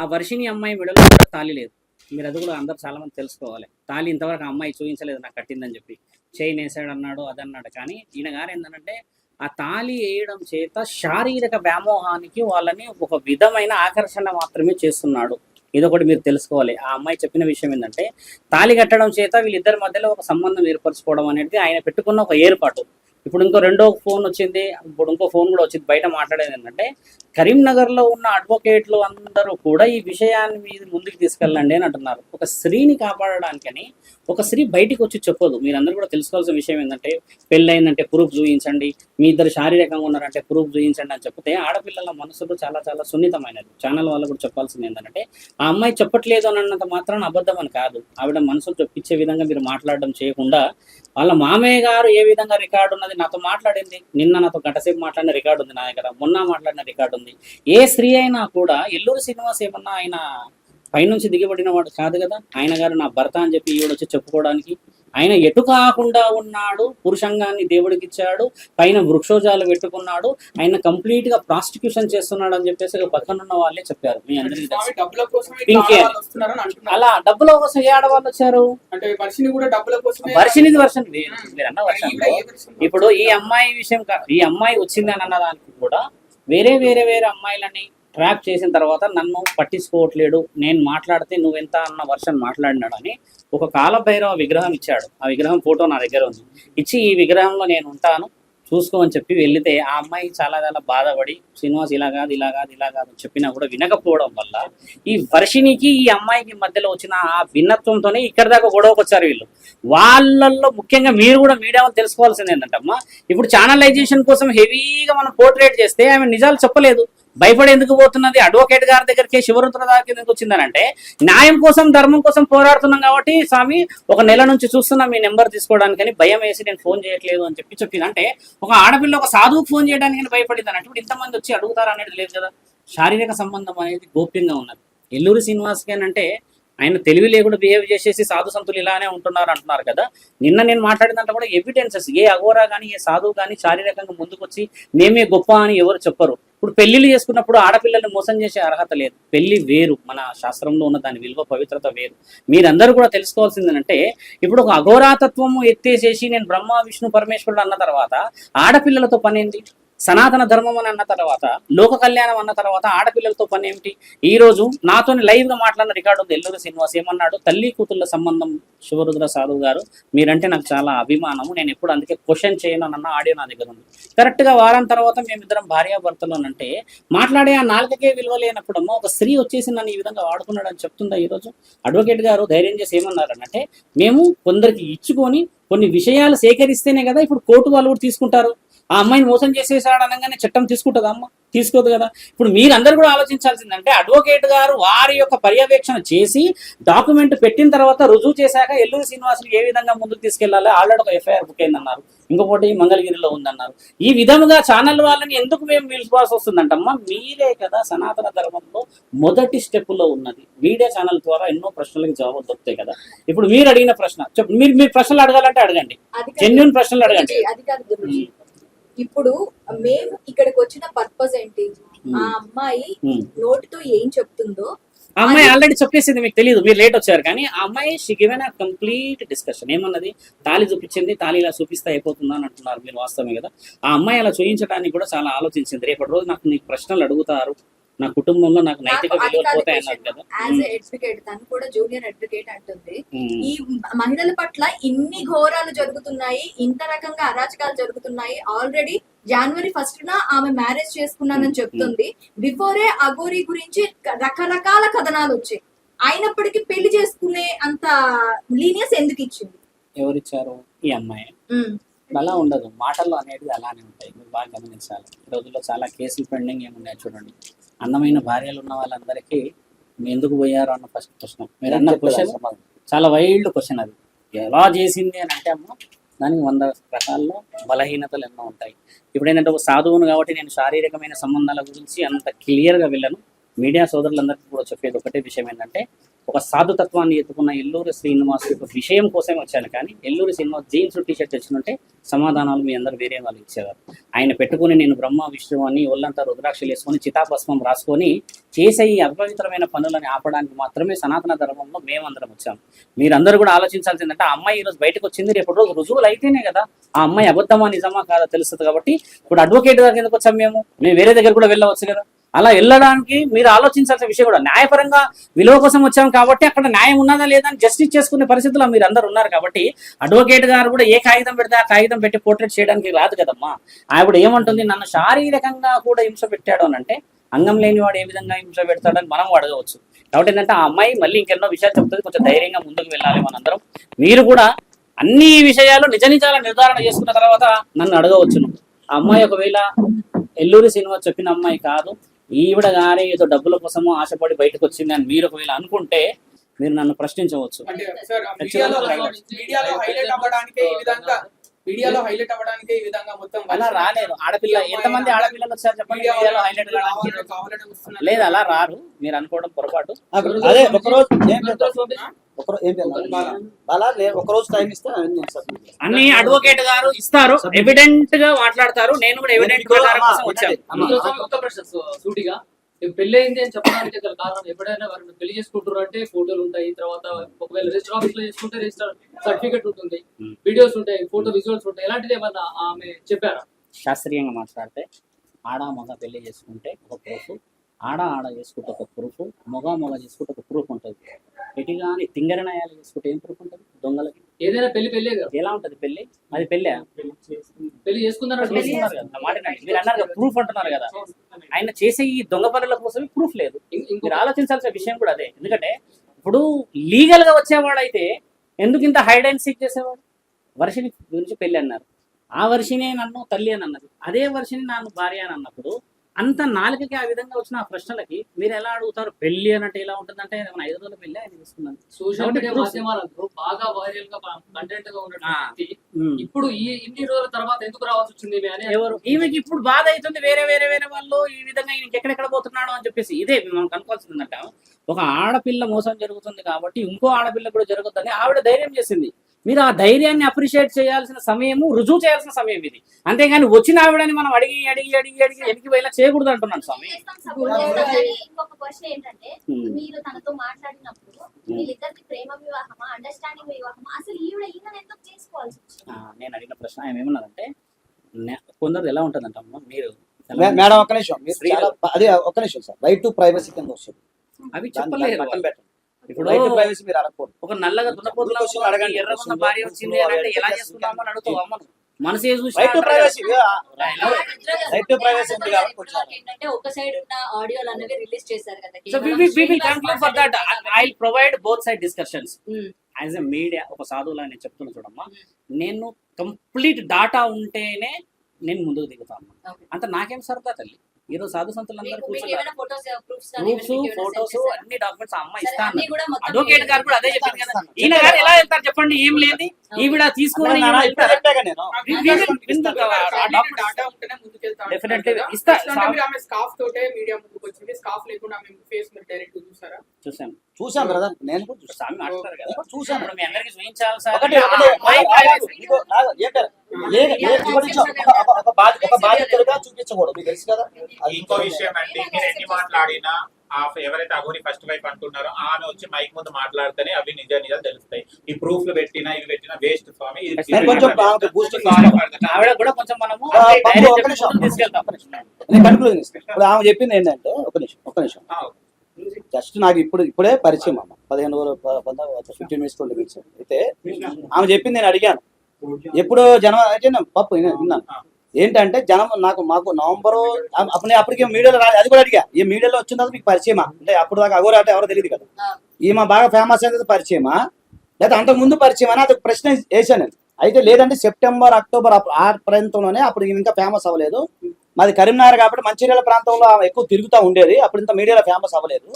ఆ వర్షిని అమ్మాయి విడలో కూడా తాళి లేదు. మీరు అది కూడా అందరు చాలా మంది తెలుసుకోవాలి. తాళి ఇంతవరకు అమ్మాయి చూపించలేదు నాకు కట్టిందని చెప్పి. చైన్ వేసాడు అన్నాడు అదన్నాడు కానీ ఈయన గారు ఏంటంటే ఆ తాళి వేయడం చేత శారీరక వ్యామోహానికి వాళ్ళని ఒక విధమైన ఆకర్షణ మాత్రమే చేస్తున్నాడు. ఇదొకటి మీరు తెలుసుకోవాలి. ఆ అమ్మాయి చెప్పిన విషయం ఏంటంటే తాళి కట్టడం చేత వీళ్ళిద్దరి మధ్యలో ఒక సంబంధం ఏర్పరచుకోవడం అనేది ఆయన పెట్టుకున్న ఒక ఏర్పాటు. ఇప్పుడు ఇంకో రెండో ఫోన్ వచ్చింది ఇప్పుడు ఇంకో ఫోన్ కూడా వచ్చింది బయట మాట్లాడేది ఏంటంటే కరీంనగర్లో ఉన్న అడ్వకేట్లు అందరూ కూడా ఈ విషయాన్ని మీద ముందుకు తీసుకెళ్ళండి అని అంటున్నారు. ఒక స్త్రీని కాపాడడానికని ఒక స్త్రీ బయటికి వచ్చి చెప్పదు మీరందరూ కూడా తెలుసుకోవాల్సిన విషయం ఏంటంటే పెళ్ళయిందంటే ప్రూఫ్ చూపించండి మీ ఇద్దరు శారీరకంగా ఉన్నారంటే ప్రూఫ్ చూపించండి అని చెప్తే ఆడపిల్లల మనసులు చాలా చాలా సున్నితమైనది. ఛానల్ వాళ్ళు కూడా చెప్పాల్సింది ఏంటంటే ఆ అమ్మాయి చెప్పట్లేదు అని అన్నంత మాత్రాన అబద్ధం అని కాదు. ఆవిడ మనసులు చెప్పించే విధంగా మీరు మాట్లాడడం చేయకుండా వాళ్ళ మామయ్య గారు ఏ విధంగా రికార్డు ఉన్నది నాతో మాట్లాడింది. నిన్న నాతో గంటసేపు మాట్లాడిన రికార్డు ఉంది నా దగ్గర మొన్న మాట్లాడిన రికార్డు ఉంది. ఏ స్త్రీ అయినా కూడా ఎల్లూరు శ్రీనివాస్ ఏమన్నా ఆయన పైనుంచి దిగబడిన వాడు కాదు కదా? ఆయన గారు నా భర్త అని చెప్పి ఈవిడొచ్చి చెప్పుకోవడానికి ఆయన ఎటు కాకుండా ఉన్నాడు పురుషంగాన్ని దేవుడికి ఇచ్చాడు పైన వృక్షోజాలు పెట్టుకున్నాడు ఆయన కంప్లీట్గా ప్రాస్టిక్యూషన్ చేస్తున్నాడు అని చెప్పేసి పక్కనున్న వాళ్ళే చెప్పారు. మీ అందరికీ అలా డబ్బుల కోసం ఏ ఆడవాళ్ళు వచ్చారు? అంటే వర్షిని వర్షనిది మీరు అన్న? ఇప్పుడు ఈ అమ్మాయి విషయం ఈ అమ్మాయి వచ్చింది అని అన్నదానికి కూడా వేరే వేరే వేరే అమ్మాయిలని ట్రాప్ చేసిన తర్వాత నన్ను పట్టించుకోవట్లేడు నేను మాట్లాడితే నువ్వెంత అన్న వర్షన్ మాట్లాడినాడని ఒక కాలభైరవ విగ్రహం ఇచ్చాడు. ఆ విగ్రహం ఫోటో నా దగ్గర ఉంది. ఇచ్చి ఈ విగ్రహంలో నేను ఉంటాను చూసుకో అని చెప్పి వెళ్తే ఆ అమ్మాయి చాలా చాలా బాధపడి శ్రీనివాస్ ఇలా కాదు ఇలా కాదు ఇలా కాదు అని చెప్పినా కూడా వినకపోవడం వల్ల ఈ వర్షినికి ఈ అమ్మాయికి మధ్యలో వచ్చిన ఆ భిన్నత్వంతోనే ఇక్కడ దాకా గొడవకు వచ్చారు వీళ్ళు. వాళ్ళల్లో ముఖ్యంగా మీరు కూడా మీడియా తెలుసుకోవాల్సింది తెలుసుకోవాల్సింది ఏంటంటమ్మా ఇప్పుడు ఛానలైజేషన్ కోసం హెవీగా మనం పోర్ట్రేట్ చేస్తే ఆమె నిజాలు చెప్పలేదు. భయపడి ఎందుకు పోతున్నది అడ్వకేట్ గారి దగ్గరికి శివరుద్ర దగ్గరికి ఎందుకు వచ్చిందనంటే న్యాయం కోసం ధర్మం కోసం పోరాడుతున్నాం కాబట్టి స్వామి ఒక నెల నుంచి చూస్తున్నా మీ నెంబర్ తీసుకోవడానికని భయం వేసి నేను ఫోన్ చేయట్లేదు అని చెప్పి చెప్పింది అంటే ఒక ఆడపిల్ల ఒక సాధువుకు ఫోన్ చేయడానికి భయపడింది అని ఇప్పుడు ఇంతమంది వచ్చి అడుగుతారు అనేది లేదు కదా. శారీరక సంబంధం అనేది గోప్యంగా ఉన్నది. ఎల్లూరి శ్రీనివాస్కి అంటే ఆయన తెలివి లేకుండా బిహేవ్ చేసేసి సాధు సంతులు ఇలానే ఉంటున్నారు అంటున్నారు కదా. నిన్న నేను మాట్లాడినంత కూడా ఎవిడెన్సెస్ ఏ అఘోరా కానీ ఏ సాధువు కానీ శారీరకంగా ముందుకొచ్చి మేమే గొప్ప అని ఎవరు చెప్పరు. ఇప్పుడు పెళ్ళిళ్ళు చేసుకున్నప్పుడు ఆడపిల్లల్ని మోసం చేసే అర్హత లేదు. పెళ్ళి వేరు. మన శాస్త్రంలో ఉన్న దాని విలువ పవిత్రత వేరు. మీరందరూ కూడా తెలుసుకోవాల్సింది అంటే ఇప్పుడు ఒక అఘోరాతత్వము ఎత్తేసేసి నేను బ్రహ్మ విష్ణు పరమేశ్వరుడు అన్న తర్వాత ఆడపిల్లలతో పని ఏంటి? సనాతన ధర్మం అని అన్న తర్వాత లోక కళ్యాణం అన్న తర్వాత ఆడపిల్లలతో పని ఏమిటి? ఈ రోజు నాతోని లైవ్గా మాట్లాడిన రికార్డు ఉంది. ఎల్లూరి శ్రీనివాస్ ఏమన్నాడు? తల్లి కూతుళ్ళ సంబంధం శివరుద్ర సాధువు గారు మీరంటే నాకు చాలా అభిమానము. నేను ఎప్పుడు అందుకే క్వశ్చన్ చేయను అన్న ఆడియో నా దగ్గర ఉంది. కరెక్ట్గా వారం తర్వాత మేమిద్దరం భార్యాభర్తలు అంటే మాట్లాడే ఆ నాలుగకే విలువ లేనప్పుడు ఒక స్త్రీ వచ్చేసి నన్ను ఈ విధంగా వాడుకున్నాడు అని చెప్తుందా ఈ రోజు? అడ్వకేట్ గారు ధైర్యం చేసి ఏమన్నారనంటే మేము కొందరికి ఇచ్చుకొని కొన్ని విషయాలు సేకరిస్తేనే కదా ఇప్పుడు కోర్టు వాళ్ళు కూడా తీసుకుంటారు. ఆ అమ్మాయిని మోసం చేసేసాడు అనగానే చట్టం తీసుకుంటుందా అమ్మ? తీసుకోదు కదా. ఇప్పుడు మీరందరూ కూడా ఆలోచించాల్సిందంటే అడ్వకేట్ గారు వారి యొక్క పర్యవేక్షణ చేసి డాక్యుమెంట్ పెట్టిన తర్వాత రుజువు చేశాక ఎల్లూరు శ్రీనివాసులు ఏ విధంగా ముందుకు తీసుకెళ్ళాలి? ఆల్రెడీ ఒక ఎఫ్ఐఆర్ బుక్ అయిందన్నారు. ఇంకొకటి మంగళగిరిలో ఉందన్నారు. ఈ విధముగా ఛానల్ వాళ్ళని ఎందుకు మేము పిలుచుకోవాల్సి వస్తుందంటమ్మా? మీరే కదా సనాతన ధర్మంలో మొదటి స్టెప్లో ఉన్నది. మీడియా ఛానల్ ద్వారా ఎన్నో ప్రశ్నలకు జవాబు దొరుకుతాయి కదా. ఇప్పుడు మీరు అడిగిన ప్రశ్న చెప్పు మీరు మీరు ప్రశ్నలు అడగాలంటే అడగండి. జెన్యున్ ప్రశ్నలు అడగండి. ఇప్పుడు మేము ఇక్కడికి వచ్చిన పర్పస్ ఏంటి? ఆ అమ్మాయి ఉమ్. నోటితో ఏం చెప్తుందో అమ్మాయి ఆల్రెడీ చెప్పేసింది మీకు తెలియదు మీరు లేట్ వచ్చారు కానీ ఆ అమ్మాయి she given a complete discussion ఏమన్నది? తాళి చూపించింది తాళి ఇలా చూపిస్తే అయిపోతుందా అని అంటున్నారు మీరు వాస్తవమే కదా. ఆ అమ్మాయి అలా చూపించడానికి కూడా చాలా ఆలోచించింది. రేపటి రోజు నాకు నీకు ప్రశ్నలు అడుగుతారు. నా కుటుంబంలో నాకు నైతిక విలువలు కాదు పోతాయి అన్నారు కదా. యాజ్ అడ్వకేట్ తను కూడా జూనియర్ అడ్వకేట్ అంటుంది. ఈ మహిళల పట్ల ఇన్ని ఘోరాలు జరుగుతున్నాయి ఇంత రకంగా అరాచకాలు జరుగుతున్నాయి. ఆల్రెడీ జనవరి ఫస్ట్ న ఆమె మ్యారేజ్ చేసుకున్నానని చెప్తుంది. బిఫోరే అగోరి గురించి రకరకాల కథనాలు వచ్చాయి. అయినప్పటికీ పెళ్ళి చేసుకునే అంత లీనియస్ ఎందుకు ఇచ్చింది? ఎవరిచ్చారు? ఈ అమ్మాయి. అలా ఉండదు. మాటల్లో అనేది అలానే ఉంటాయి. మీరు బాగా గమనించాలి. ఈ రోజుల్లో చాలా కేసులు పెండింగ్ ఏమున్నాయి చూడండి. అందమైన భార్యలు ఉన్న వాళ్ళందరికీ మీరు ఎందుకు పోయారు అన్న ఫస్ట్ ప్రశ్న. మీరు అన్న క్వశ్చన్ చాలా వైల్డ్ క్వశ్చన్ అది. ఎలా చేసింది అని అంటే అమ్మ దానికి వంద రకాల్లో బలహీనతలు ఎన్నో ఉంటాయి. ఇప్పుడు ఏంటంటే ఒక సాధువును కాబట్టి నేను శారీరకమైన సంబంధాల గురించి అంత క్లియర్గా వెళ్ళను మీడియా సోదరులందరికీ కూడా చెప్పేది ఒకటే విషయం ఏంటంటే ఒక సాధుతత్వాన్ని ఎత్తుకున్న ఎల్లూరి శ్రీనివాస్ యొక్క విషయం కోసమే వచ్చాను కానీ Elluri Srinivas jeans T shirt తెచ్చుకుంటే సమాధానాలు మీ అందరు వేరే వాళ్ళు ఇచ్చేవారు. ఆయన పెట్టుకుని నేను బ్రహ్మ విష్ణు అని ఒళ్ళంతా రుద్రాక్షలు వేసుకొని చితాభస్మం రాసుకొని చేసే ఈ అపవిత్రమైన పనులని ఆపడానికి మాత్రమే సనాతన ధర్మంలో మేమందరం వచ్చాము మీరందరూ కూడా ఆలోచించాల్సిందంటే ఆ అమ్మాయి ఈ రోజు బయటకు వచ్చింది రేపు రోజు రుజువులు అయితేనే కదా ఆ అమ్మాయి అబద్ధమా నిజమా కాదా తెలుస్తుంది కాబట్టి ఇప్పుడు అడ్వకేట్ దగ్గర ఎందుకు వచ్చాం మేము? మేము వేరే దగ్గర కూడా వెళ్ళవచ్చు కదా. అలా వెళ్ళడానికి మీరు ఆలోచించాల్సిన విషయం కూడా న్యాయపరంగా విలువ కోసం వచ్చాం కాబట్టి అక్కడ న్యాయం ఉన్నదా లేదా అని జస్టిస్ చేసుకునే పరిస్థితిలో మీరు అందరు ఉన్నారు కాబట్టి అడ్వకేట్ గారు కూడా ఏ కాగితం పెడితే ఆ కాగితం పెట్టి పోర్ట్రేట్ చేయడానికి రాదు కదమ్మా. ఆవిడ ఏమంటుంది? నన్ను శారీరకంగా కూడా హింస పెట్టాడు అని అంటే అంగం లేనివాడు ఏ విధంగా హింస పెడతాడని మనం అడగవచ్చు. కాబట్టి ఏంటంటే ఆ అమ్మాయి మళ్ళీ ఇంకెన్నో విషయాలు చెప్తుంది కొంచెం ధైర్యంగా ముందుకు వెళ్ళాలి మనందరం. మీరు కూడా అన్ని విషయాలు నిజ నిజాల నిర్ధారణ చేసుకున్న తర్వాత నన్ను అడగవచ్చును. ఆ అమ్మాయి ఒకవేళ ఎల్లూరి సినిమా చెప్పిన అమ్మాయి కాదు ఈవిడ గానే ఏదో డబ్బుల కోసమో ఆశపడి బయటకు వచ్చింది అని మీరు ఒకవేళ అనుకుంటే మీరు నన్ను ప్రశ్నించవచ్చు. అంటే సార్ ఆ మీడియాలో హైలైట్ మీడియాలో హైలైట్ అవ్వడానికే ఈ విధంగా మీడియాలో హైలైట్ అవ్వడానికే ఈ విధంగా మొత్తం అలా రాలేదు. ఆడపిల్ల ఎంతమంది ఆడపిల్లలు వచ్చారు చెప్పండి? మీడియాలో హైలైట్. లేదు అలా రారు. మీరు అనుకోవడం పొరపాటు. అదే ఒకరోజు అన్ని అడ్వకేట్ గారు ఇస్తారు. ఎవిడెంట్గా మాట్లాడతారు. నేను కూడా ఎవిడెంట్ సూటిగా. పెళ్ళి అయింది అని చెప్పడానికి కారణం ఎప్పుడైనా వారిని పెళ్ళి చేసుకుంటారు అంటే ఫోటోలు ఉంటాయి తర్వాత ఒకవేళ రిజిస్టర్ ఆఫీస్లో చేసుకుంటే రిజిస్టర్ సర్టిఫికెట్ ఉంటుంది Hmm. వీడియోస్ ఉంటాయి ఫోటో విజువల్స్ ఉంటాయి. ఇలాంటిది ఏమన్నా ఆమె చెప్పారా? శాస్త్రీయంగా మాట్లాడితే ఆడ మగ పెళ్ళి చేసుకుంటే ఒక ప్రూఫ్ ఆడ ఆడ చేసుకుంటే ఒక ప్రూఫ్ మగ మగ చేసుకుంటే ఒక ప్రూఫ్ ఉంటుంది. ఎటు కానీ తింగరనాయాలు చేసుకుంటే ఏం ప్రూఫ్ ఉంటుంది? దొంగలకి. ఏదైనా పెళ్ళి పెళ్ళే ఎలా ఉంటది పెళ్ళి అది పెళ్ళే? పెళ్ళి చేసుకున్నారంటే చేసుకున్నారు కదా. నా మాట వినండి. మీరు అన్నారు కదా ప్రూఫ్ అంటున్నారు కదా. ఆయన చేసే ఈ దొంగ పనుల కోసమే ప్రూఫ్ లేదు. మీరు ఆలోచించాల్సిన విషయం కూడా అదే. ఎందుకంటే ఇప్పుడు లీగల్గా వచ్చేవాడైతే ఎందుకు ఇంత హైడ్ అండ్ సీక్ చేసేవాడు? వర్షిని గురించి పెళ్ళి అన్నారు. ఆ వర్షినే నన్ను తల్లి అని అన్నది. అదే వర్షిని నన్ను భార్య అని అన్నప్పుడు అంత నాలుకకి ఆ విధంగా వచ్చిన ఆ ప్రశ్నలకి మీరు ఎలా అడుగుతారు? పెళ్ళి అన్నట్టు ఎలా ఉంటుందంటే ఏమైనా ఐదు రోజుల పెళ్ళి ఆయన తీసుకున్నాను. సోషల్ మీడియా మాధ్యమాలలో బాగా వైరల్గా కంటెంట్గా ఇప్పుడు ఈ ఇన్ని రోజుల తర్వాత ఎందుకు రావాల్సి వచ్చింది అని ఎవరు? ఈమెకి ఇప్పుడు బాధ అవుతుంది. వేరే వేరే వేరే వాళ్ళు ఈ విధంగా ఈయనకి ఎక్కడెక్కడ పోతున్నాడు అని చెప్పేసి ఇదే మనం కనుకోవాల్సిందంట ఒక ఆడపిల్ల మోసం జరుగుతుంది కాబట్టి ఇంకో ఆడపిల్ల కూడా జరుగుతుందని ఆవిడ ధైర్యం చేసింది. మీరు ఆ ధైర్యాన్ని అప్రిషియేట్ చేయాల్సిన సమయము రుజువు చేయాల్సిన సమయం ఇది. అంతేగాని వచ్చిన ఆవిడని మనం అడిగి అడిగి అడిగి అడిగి వెనక్కి పోయినా చేయకూడదు అంటున్నాను స్వామి. చేస్తాం, support చేస్తాం. కానీ ఇంకొక క్వశ్చన్ ఏంటంటే. మీరు తనతో మాట్లాడినప్పుడు వీళ్ళిద్దరికి ప్రేమ వివాహమా అండర్స్టాండింగ్ వివాహమా? అసలు ఈవిడ ఈయన ఎందుకు చేసుకోవాల్సి వచ్చింది? ఆ, నేను అడిగిన ప్రశ్న ఆయన ఏమన్నదంటే నే- కొందరు ఎలా ఉంటుందంట అమ్మ మీరు మేడం ఒక్క నిమిషం. మీరు స్త్రీలు- చాలా- అదే ఒక్క నిమిషం సార్. రైట్ టు ప్రైవసీ కింద వస్తుంది. అవి దాన్ని ఇప్పుడు ఒక నల్లగా దున్నపోతులా. ఎర్రగున్న క్వశ్చన్ భార్య వచ్చింది అని అంటే ఎలా చేసుకుందామో అని అడుగుతావు అమ్మను? మనసే ఉన్న provide both side discussions Hmm. As a media ఒక సాధువులా నేను చెప్తున్నా చూడమ్మా. నేను కంప్లీట్ డాటా ఉంటేనే నేను ముందుకు దిగుతాను. అంత నాకేం సరదా తల్లి? ఈరోజు సాధు సంతులందరూ కూర్చున్నారు ప్రూఫ్స్ ఫోటోస్ అన్ని డాక్యుమెంట్స్ అమ్మ సరే, ఇస్తా అన్ని కూడా మొత్తం అడ్వకేట్ గారు కూడా అదే చెప్పింది కదా. ఇస్తాను. ఈయన గారు ఎలా వెళ్తారు చెప్పండి? ఏం లేదు ఈవిడ తీసుకొని. ఇస్తా. స్కాఫ్ తోటే మీడియా ముందుకు వచ్చింది. స్కాఫ్ లేకుండా ఫేస్ డైరెక్ట్ చూసారా? చూసాను చూసాను బ్రదర్. నేను కూడా చూసాను చూసాను చూపించకూడదు. మీకు తెలుసు కదా? ఇంకో విషయం అండి. మీరు ఎన్ని మాట్లాడినా ఆ ఎవరైతే అఘోరి ఫస్ట్ వైఫ్ అంటున్నారో ఆమె వచ్చి మైక్ ముందు మాట్లాడితేనే అవి నిజ నిజాలు తెలుస్తాయి. ఈ ప్రూఫ్లు పెట్టినా ఇవి పెట్టినా వేస్ట్ స్వామి. తీసుకెళ్తాం. ఆమె చెప్పింది ఏంటంటే ఒక నిమిషం ఒక నిమిషం. జస్ట్ నాకు ఇప్పుడు ఇప్పుడే పరిచయం అమ్మ. పదిహేను రోజులు ఫిఫ్టీన్ మినిట్స్ ట్వంటీ మినిట్స్ అయితే ఆమె చెప్పింది నేను అడిగాను. ఎప్పుడు జనం నేను పప్పు విన్నా- విన్నాను ఏంటంటే జనం నాకు మాకు నవంబర్ అప్పుడు అప్పటికే మీడియాలో రాలేదు అది కూడా అడిగా. ఈ మీడియాలో వచ్చిన తర్వాత మీకు పరిచయమా? అంటే అప్పుడు దాకా అగోరా అంటే ఎవరో తెలియదు కదా. ఈమె బాగా ఫేమస్ అయినది పరిచయమా? లేదా అంతకు ముందు పరిచయం అని అది ఒక ప్రశ్న వేసాను అయితే లేదంటే సెప్టెంబర్ అక్టోబర్ ఆ ప్రాంతంలోనే అప్పుడు ఇంకా ఫేమస్ అవ్వలేదు. మాది కరీంనగర్ కాబట్టి మంచిర్యాల ప్రాంతంలో ఆమె ఎక్కువ తిరుగుతూ ఉండేది. అప్పుడు ఇంత మీడియాలో ఫేమస్ అవ్వలేదు.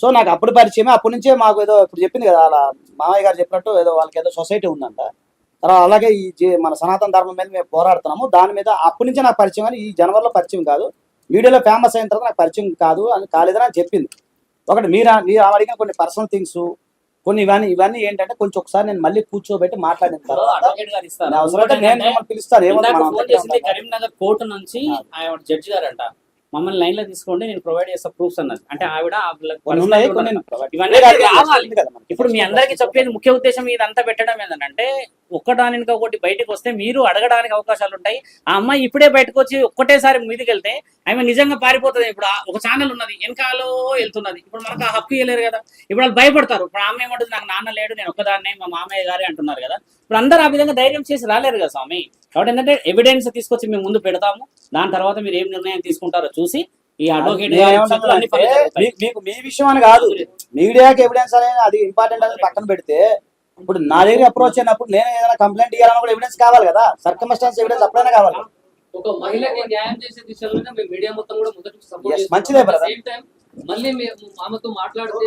సో నాకు అప్పుడు పరిచయమే. అప్పటి నుంచే మాకు ఏదో ఇప్పుడు చెప్పింది కదా అలా మామయ్య గారు చెప్పినట్టు ఏదో వాళ్ళకి ఏదో సొసైటీ ఉందంట. తర్వాత అలాగే ఈ మన సనాతన ధర్మం మీద మేము పోరాడుతున్నాము. దాని మీద అప్పటి నుంచే నాకు పరిచయం కానీ ఈ జనవరిలో పరిచయం కాదు. మీడియాలో ఫేమస్ అయిన తర్వాత నాకు పరిచయం కాదు అని కాలేదని చెప్పింది ఒకటి మీరు మీరు అడిగిన కొన్ని పర్సనల్ థింగ్స్ కొన్ని ఇవన్నీ ఇవన్నీ ఏంటంటే కొంచెం ఒకసారి నేను మళ్ళీ కూర్చోబెట్టి మాట్లాడిన తర్వాత గారు. కరీంనగర్ కోర్టు నుంచి ఆవిడ జడ్జి గారంట మమ్మల్ని లైన్లో తీసుకోండి నేను ప్రొవైడ్ చేస్తా ప్రూఫ్స్ అన్నది అంటే ఆవిడ. ఇవన్నీ. ఇప్పుడు మీ అందరికీ చెప్పేది ముఖ్య ఉద్దేశం ఇదంతా పెట్టడం ఏంటంటే ఒక్కదానికి ఒకటి బయటకు వస్తే మీరు అడగడానికి అవకాశాలు ఉంటాయి. ఆ అమ్మాయి ఇప్పుడే బయటకు వచ్చి ఒక్కటేసారి మీదికి వెళ్తే ఆమె నిజంగా పారిపోతుంది. ఇప్పుడు ఒక ఛానల్ ఉన్నది వెనకాలో వెళ్తున్నది. ఇప్పుడు మనకు ఆ హక్కు ఇవ్వలేరు కదా. ఇప్పుడు వాళ్ళు భయపడతారు. ఇప్పుడు ఆమె ఏమంటుంది నాకు నాన్న లేడు నేను ఒక్కదాన్నే మా మామయ్య గారే అంటున్నారు కదా. ఇప్పుడు అందరూ ఆ విధంగా ధైర్యం చేసి రాలేరు కదా స్వామి. కాబట్టి ఏంటంటే ఎవిడెన్స్ తీసుకొచ్చి మేము ముందు పెడతాము. దాని తర్వాత మీరు ఏం నిర్ణయం తీసుకుంటారో చూసి ఈ అడ్వకేట్ మీకు మీ విషయం అని కాదు. మీడియాకి ఎవిడెన్స్ అనేది అది ఇంపార్టెంట్ అనేది పక్కన పెడితే ఇప్పుడు నా దగ్గర అప్రోచ్ అయినప్పుడు నేను ఏదైనా కంప్లైంట్ ఇవ్వాలన్నా కూడా ఎవిడెన్స్ కావాలి కదా. సర్కమస్టాన్స్ ఎవిడెన్స్ అప్పుడైనా కావాలి. ఒక మహిళకి న్యాయం చేసే దిశలోనే మేము మీడియా మొత్తం కూడా మొదటి మంచిదే మళ్ళీ మేము ఆమెతో మాట్లాడితే